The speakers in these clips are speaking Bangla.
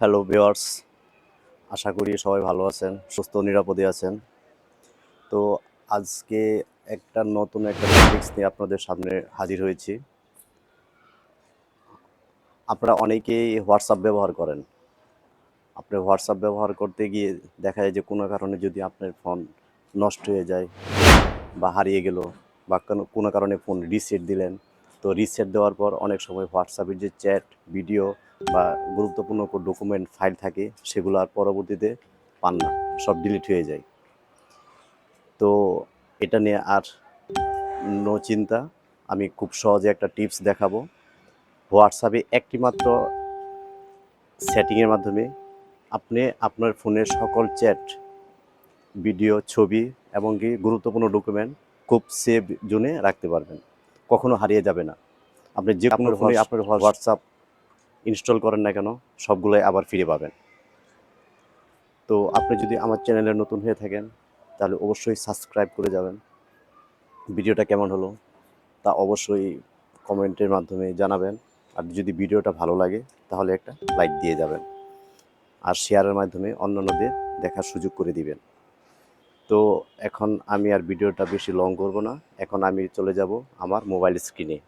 হ্যালো ভিওয়ার্স আশা করি সবাই ভালো আছেন, সুস্থ নিরাপদে আছেন। তো আজকে একটা নতুন একটা টপিক্স নিয়ে আপনাদের সামনে হাজির হয়েছি। আপনারা অনেকেই হোয়াটসঅ্যাপ ব্যবহার করেন। আপনি হোয়াটসঅ্যাপ ব্যবহার করতে গিয়ে দেখা যায় যে কোনো কারণে যদি আপনার ফোন নষ্ট হয়ে যায় বা হারিয়ে গেল বা কোনো কারণে ফোন রিসেট দিলেন, তো রিসেট দেওয়ার পর অনেক সময় হোয়াটসঅ্যাপের যে চ্যাট ভিডিও বা গুরুত্বপূর্ণ কোনো ডকুমেন্ট ফাইল থাকে সেগুলো আর পরবর্তীতে পান না সব ডিলিট হয়ে যায়। তো এটা নিয়ে আর নো চিন্তা আমি খুব সহজে একটা টিপস দেখাবো। হোয়াটসঅ্যাপে একটি মাত্র সেটিংয়ের মাধ্যমে আপনি আপনার ফোনের সকল চ্যাট ভিডিও ছবি এবং কি গুরুত্বপূর্ণ ডকুমেন্ট খুব সেভ জোনে রাখতে পারবেন। কখনো হারিয়ে যাবে না। আপনি যে কোনো ফোনে আপনার হোয়াটসঅ্যাপ ইনস্টল করেন না কেন, সবগুলোই আবার ফিরে পাবেন। তো আপনি যদি আমার চ্যানেলে নতুন হয়ে থাকেন, তাহলে অবশ্যই সাবস্ক্রাইব করে যাবেন। ভিডিওটা কেমন হলো, তা অবশ্যই কমেন্টের মাধ্যমে জানাবেন। আর যদি ভিডিওটা ভালো লাগে, তাহলে একটা লাইক দিয়ে যাবেন। আর শেয়ারের মাধ্যমে অন্যান্যদের দেখার সুযোগ করে দিবেন। তো এখন আমি আর ভিডিওটা বেশি লং করব না। এখন আমি চলে যাব আমার মোবাইল স্ক্রিনে।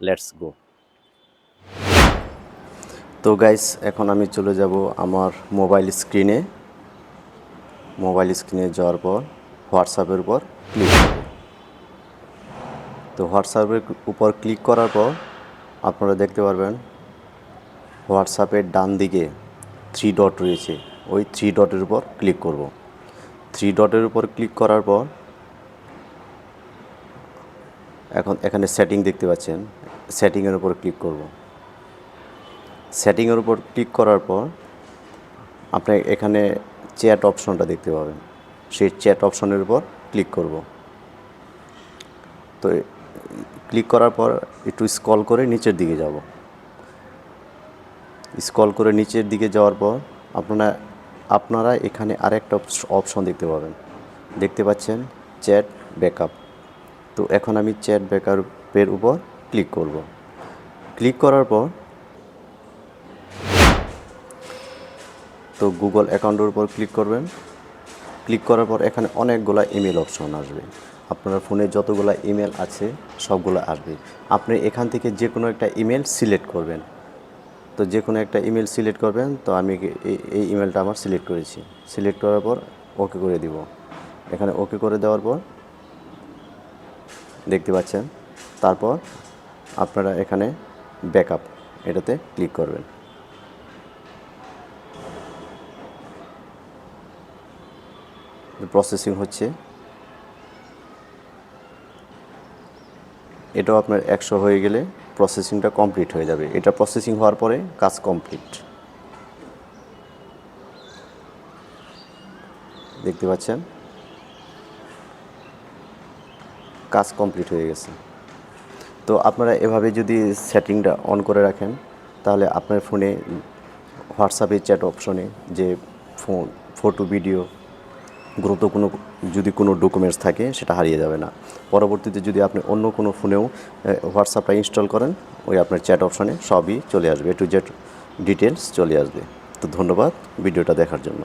লেটস গো তো গাইস এখন আমি চলে যাব আমার মোবাইল স্ক্রিনে মোবাইল স্ক্রিনে যাওয়ার পর হোয়াটসঅ্যাপের উপর ক্লিক তো হোয়াটসঅ্যাপের উপর ক্লিক করার পর আপনারা দেখতে পারবেন হোয়াটসঅ্যাপের ডান দিকে থ্রি ডট রয়েছে। ওই থ্রি ডটের উপর ক্লিক করব। থ্রি ডটের উপর ক্লিক করার পর এখন এখানে সেটিং দেখতে পাচ্ছেন। সেটিংয়ের উপর ক্লিক করব। সেটিংয়ের উপর ক্লিক করার পর আপনি এখানে চ্যাট অপশনটা দেখতে পাবেন। সেই চ্যাট অপশনের উপর ক্লিক করব। তো ক্লিক করার পর একটু স্ক্রল করে নিচের দিকে যাব। স্ক্রল করে নিচের দিকে যাওয়ার পর আপনারা আপনারা এখানে আরেকটা অপশন দেখতে পাবেন। দেখতে পাচ্ছেন চ্যাট ব্যাকআপ তো এখন আমি চ্যাট ব্যাকআপের উপর ক্লিক করব। ক্লিক করার পর তো গুগল অ্যাকাউন্টের উপর ক্লিক করবেন। ক্লিক করার পর এখানে অনেকগুলো ইমেল অপশন আসবে। আপনার ফোনে যতগুলো ইমেল আছে, সবগুলো আসবে। আপনি এখান থেকে যে কোনো একটা ইমেল সিলেক্ট করবেন। তো যে কোনো একটা ইমেল সিলেক্ট করবেন, তো আমি এই ইমেলটা আমার সিলেক্ট করেছি। সিলেক্ট করার পর ওকে করে দিব। এখানে ওকে করে দেওয়ার পর দেখতে পাচ্ছেন, তারপর আপনারা এখানে ব্যাকআপ এটাতে ক্লিক করবেন। প্রসেসিং হচ্ছে। এটাও আপনার একশো হয়ে গেলে প্রসেসিংটা কমপ্লিট হয়ে যাবে। এটা প্রসেসিং হওয়ার পরে কাজ কমপ্লিট দেখতে পাচ্ছেন? কাজ কমপ্লিট হয়ে গেছে। তো আপনারা এভাবে যদি সেটিংটা অন করে রাখেন, তাহলে আপনার ফোনে হোয়াটসঅ্যাপে চ্যাট অপশনে যে ফোন ফটো ভিডিও গুরুত্বপূর্ণ যদি কোনো ডকুমেন্টস থাকে, সেটা হারিয়ে যাবে না। পরবর্তীতে যদি আপনি অন্য কোনো ফোনেও হোয়াটসঅ্যাপটা ইনস্টল করেন, ওই আপনার চ্যাট অপশানে সবই চলে আসবে। টু জেড ডিটেলস চলে আসবে। তো ধন্যবাদ ভিডিওটা দেখার জন্য।